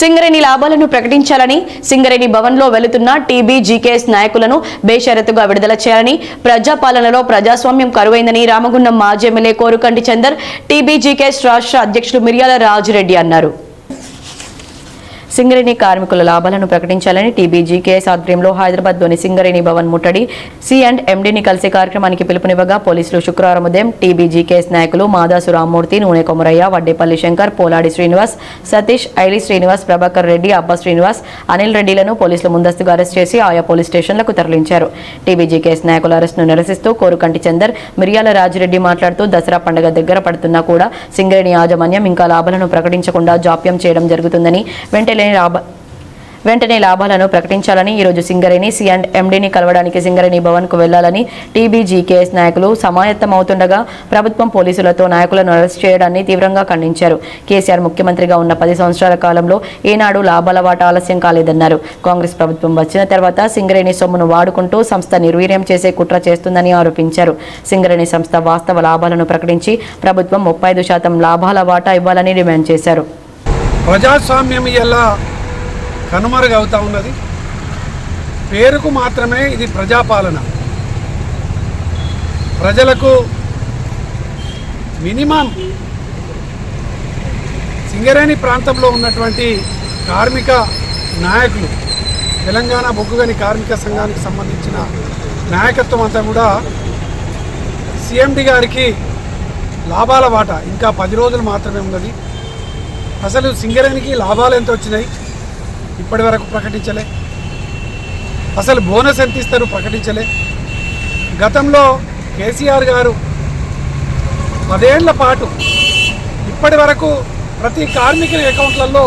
సింగరేణి లాభాలను ప్రకటించాలని సింగరేణి భవన్లో వెళుతున్న టీబీ జీకేఎస్ నాయకులను బేషరతుగా విడుదల చేయాలని ప్రజాపాలనలో ప్రజాస్వామ్యం కరువైందని రామగుండం మాజీ MLA Korukanti Chander TB GKS రాష్ట్ర అధ్యక్షులు మిర్యాల రాజురెడ్డి అన్నారు. సింగరేణి కార్మికుల లాభాలను ప్రకటించాలని టీబీజీకేఎస్ ఆధ్వర్యంలో హైదరాబాద్లోని సింగరేణి భవన్ ముట్టడి. సి అండ్ ఎండీని కలిసి కార్యక్రమానికి పిలుపునివ్వగా పోలీసులు శుక్రవారం ఉదయం టీబీజీకేఎస్ నాయకులు మాదాసు రామ్మూర్తి నూనె కొమరయ్య వడ్డేపల్లి శంకర్ పోలాడి శ్రీనివాస్ సతీష్ ఐలి శ్రీనివాస్ ప్రభాకర్ రెడ్డి అబ్బా శ్రీనివాస్ అనిల్ రెడ్డిలను పోలీసులు ముందస్తుగా అరెస్ట్ చేసి ఆయా పోలీస్ స్టేషన్లకు తరలించారు. టీబీజీకేఎస్ నాయకుల అరెస్టును నిరసిస్తూ కోరుకంటి చందర్ మిర్యాల రాజిరెడ్డి మాట్లాడుతూ దసరా పండుగ దగ్గర పడుతున్నా కూడా సింగరేణి యాజమాన్యం ఇంకా లాభాలను ప్రకటించకుండా జాప్యం చేయడం జరుగుతుందని వెంటనే లాభ వెంటనే లాభాలను ప్రకటించాలని ఈరోజు సింగరేణి సి అండ్ ఎండీని కలవడానికి సింగరేణి భవన్కు వెళ్ళాలని టీబీజీకేఎస్ నాయకులు సమాయత్తమవుతుండగా ప్రభుత్వం పోలీసులతో నాయకులను అరెస్ట్ చేయడాన్ని తీవ్రంగా ఖండించారు. కేసీఆర్ ముఖ్యమంత్రిగా ఉన్న పది సంవత్సరాల కాలంలో ఏనాడు లాభాల వాటా ఆలస్యం కాలేదన్నారు. కాంగ్రెస్ ప్రభుత్వం వచ్చిన తర్వాత సింగరేణి సొమ్మును వాడుకుంటూ సంస్థ నిర్వీర్యం చేసే కుట్ర చేస్తుందని ఆరోపించారు. సింగరేణి సంస్థ వాస్తవ లాభాలను ప్రకటించి ప్రభుత్వం ముప్పై ఐదు శాతం లాభాల వాటా ఇవ్వాలని డిమాండ్ చేశారు. ప్రజాస్వామ్యం ఎలా కనుమరుగవుతా ఉన్నది? పేరుకు మాత్రమే ఇది ప్రజాపాలన. ప్రజలకు మినిమం సింగరేణి ప్రాంతంలో ఉన్నటువంటి కార్మిక నాయకులు తెలంగాణ బొగ్గుగని కార్మిక సంఘానికి సంబంధించిన నాయకత్వం అంతా కూడా సిఎండి గారికి లాభాల వాటా. ఇంకా పది రోజులు మాత్రమే ఉన్నది. అసలు సింగరేణికి లాభాలు ఎంత వచ్చినాయి? ఇప్పటి వరకు ప్రకటించలే. అసలు బోనస్ ఎంత ఇస్తారు ప్రకటించలే. గతంలో కేసీఆర్ గారు పదేళ్ళ పాటు ఇప్పటి వరకు ప్రతి కార్మికుల అకౌంట్లలో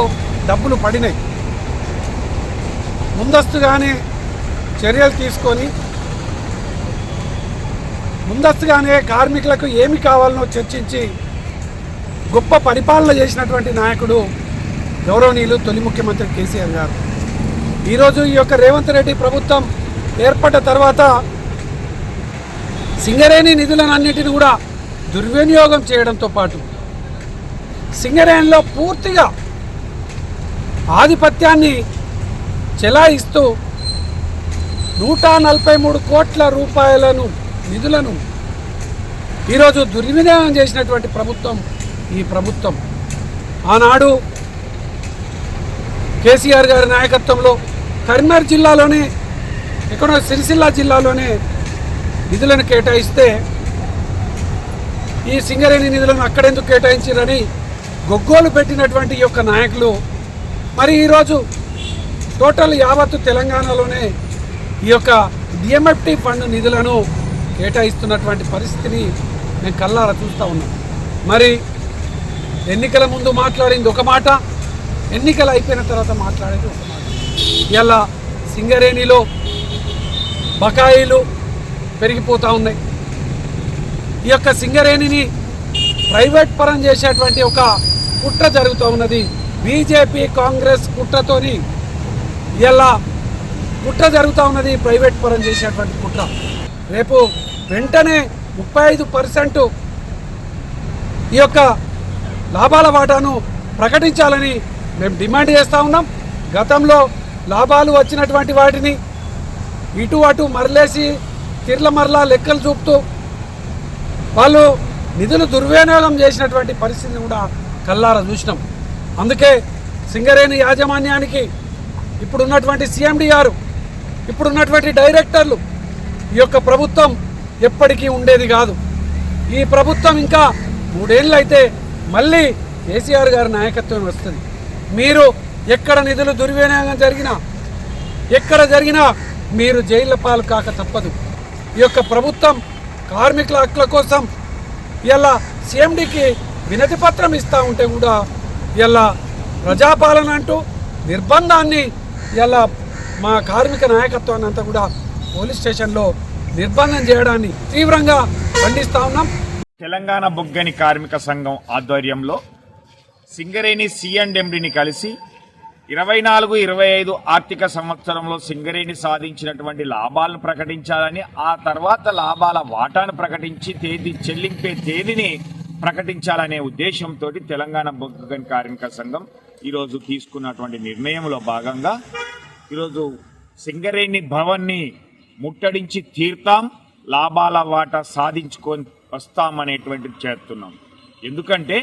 డబ్బులు పడినాయి. ముందస్తుగానే చర్యలు తీసుకొని ముందస్తుగానే కార్మికులకు ఏమి కావాలనో చర్చించి గొప్ప పరిపాలన చేసినటువంటి నాయకుడు గౌరవనీయులు తొలి ముఖ్యమంత్రి కేసీఆర్ గారు. ఈరోజు ఈ యొక్క రేవంత్ రెడ్డి ప్రభుత్వం ఏర్పడ్డ తర్వాత సింగరేణి నిధులను అన్నిటిని కూడా దుర్వినియోగం చేయడంతో పాటు సింగరేణిలో పూర్తిగా ఆధిపత్యాన్ని చెలాయిస్తూ నూట నలభై మూడు కోట్ల రూపాయలను నిధులను ఈరోజు దుర్వినియోగం చేసినటువంటి ప్రభుత్వం ఈ ప్రభుత్వం. ఆనాడు కేసీఆర్ గారి నాయకత్వంలో కరీంనగర్ జిల్లాలోనే ఎక్కడో సిరిసిల్ల జిల్లాలోనే నిధులను కేటాయిస్తే ఈ సింగరేణి నిధులను అక్కడెందుకు కేటాయించారని గొగ్గోలు పెట్టినటువంటి ఈ యొక్క నాయకులు మరి ఈరోజు టోటల్ యావత్తు తెలంగాణలోనే ఈ యొక్క డిఎంఎఫ్టి ఫండ్ నిధులను కేటాయిస్తున్నటువంటి పరిస్థితిని మేము కల్లారా చూస్తూ ఉన్నాం. మరి ఎన్నికల ముందు మాట్లాడింది ఒక మాట ఎన్నికలు అయిపోయిన తర్వాత మాట్లాడేది ఒక మాట. ఇలా సింగరేణిలో బకాయిలు పెరిగిపోతూ ఉన్నాయి. ఈ యొక్క సింగరేణిని ప్రైవేట్ పరం చేసేటువంటి ఒక కుట్ర జరుగుతూ ఉన్నది. బీజేపీ కాంగ్రెస్ కుట్రతోని ఇలా కుట్ర జరుగుతూ ఉన్నది ప్రైవేట్ పరం చేసేటువంటి కుట్ర. రేపు వెంటనే ముప్పై ఐదు పర్సెంట్ ఈ యొక్క లాభాల వాటాను ప్రకటించాలని మేము డిమాండ్ చేస్తూ ఉన్నాం. గతంలో లాభాలు వచ్చినటువంటి వాటిని ఇటు అటు మరలేసి తిర్ల మరలా లెక్కలు చూపుతూ వాళ్ళు నిధులు దుర్వినియోగం చేసినటువంటి పరిస్థితిని కూడా కల్లారా చూసినాం. అందుకే సింగరేణి యాజమాన్యానికి ఇప్పుడున్నటువంటి సీఎండి గారు ఇప్పుడున్నటువంటి డైరెక్టర్లు ఈ యొక్క ప్రభుత్వం ఎప్పటికీ ఉండేది కాదు. ఈ ప్రభుత్వం ఇంకా మూడేళ్ళు అయితే మళ్ళీ కేసీఆర్ గారి నాయకత్వం వస్తుంది. మీరు ఎక్కడ నిధులు దుర్వినియోగం జరిగినా ఎక్కడ జరిగినా మీరు జైళ్ళ పాలు కాక తప్పదు. ఈ యొక్క ప్రభుత్వం కార్మికుల హక్కుల కోసం ఇలా సీఎండికి వినతి పత్రం ఇస్తూ ఉంటే కూడా ఇలా ప్రజాపాలన అంటూ నిర్బంధాన్ని ఇలా మా కార్మిక నాయకత్వాన్ని అంతా కూడా పోలీస్ స్టేషన్లో నిర్బంధం చేయడాన్ని తీవ్రంగా ఖండిస్తూ ఉన్నాం. తెలంగాణ బొగ్గని కార్మిక సంఘం ఆధ్వర్యంలో సింగరేణి సి అండ్ కలిసి ఇరవై నాలుగు ఇరవై ఐదు ఆర్థిక సంవత్సరంలో సింగరేణి సాధించినటువంటి లాభాలను ప్రకటించాలని ఆ తర్వాత లాభాల వాటాను ప్రకటించి తేదీ చెల్లింపే తేదీని ప్రకటించాలనే ఉద్దేశంతో తెలంగాణ బొగ్గని కార్మిక సంఘం ఈరోజు తీసుకున్నటువంటి నిర్ణయంలో భాగంగా ఈరోజు సింగరేణి భవన్ని ముట్టడించి తీర్తాం లాభాల వాటా సాధించుకొని వస్తామనేటువంటిది చేస్తున్నాం. ఎందుకంటే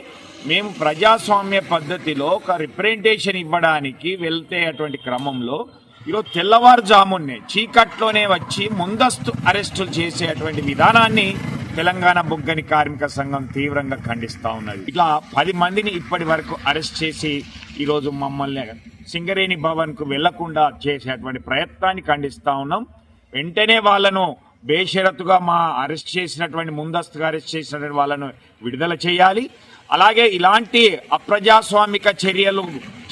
మేము ప్రజాస్వామ్య పద్ధతిలో ఒక రిప్రజెంటేషన్ ఇవ్వడానికి వెళ్తే అటువంటి క్రమంలో ఈరోజు తెల్లవారుజామున్నే చీకట్లోనే వచ్చి ముందస్తు అరెస్టులు చేసేటువంటి విధానాన్ని తెలంగాణ బొగ్గని కార్మిక సంఘం తీవ్రంగా ఖండిస్తూ ఉన్నది. ఇట్లా పది మందిని ఇప్పటి వరకు అరెస్ట్ చేసి ఈరోజు మమ్మల్ని సింగరేణి భవన్కు వెళ్ళకుండా చేసేటువంటి ప్రయత్నాన్ని ఖండిస్తూ ఉన్నాం. వెంటనే వాళ్ళను బేషరతుగా మా అరెస్ట్ చేసినటువంటి ముందస్తుగా అరెస్ట్ చేసినటువంటి వాళ్ళను విడుదల చేయాలి. అలాగే ఇలాంటి అప్రజాస్వామిక చర్యలు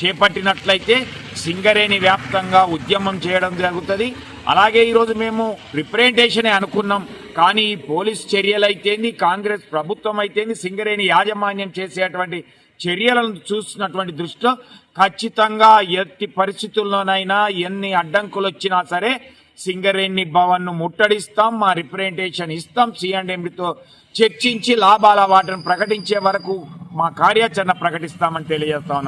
చేపట్టినట్లయితే సింగరేణి వ్యాప్తంగా ఉద్యమం చేయడం జరుగుతుంది. అలాగే ఈరోజు మేము రిప్రజెంటేషనే అనుకున్నాం. కానీ ఈ పోలీస్ చర్యలు కాంగ్రెస్ ప్రభుత్వం అయితేంది సింగరేణి యాజమాన్యం చేసేటువంటి చర్యలను చూసినటువంటి దృష్టిలో ఖచ్చితంగా ఎట్టి పరిస్థితుల్లోనైనా ఎన్ని అడ్డంకులు వచ్చినా సరే సింగరేణి భవన్ను ముట్టడిస్తాం మా రిప్రజెంటేషన్ ఇస్తాం సిఎండ్ఎండితో చర్చించి లాభాల వాటిని ప్రకటించే వరకు మా కార్యాచరణ ప్రకటిస్తామని తెలియజేస్తా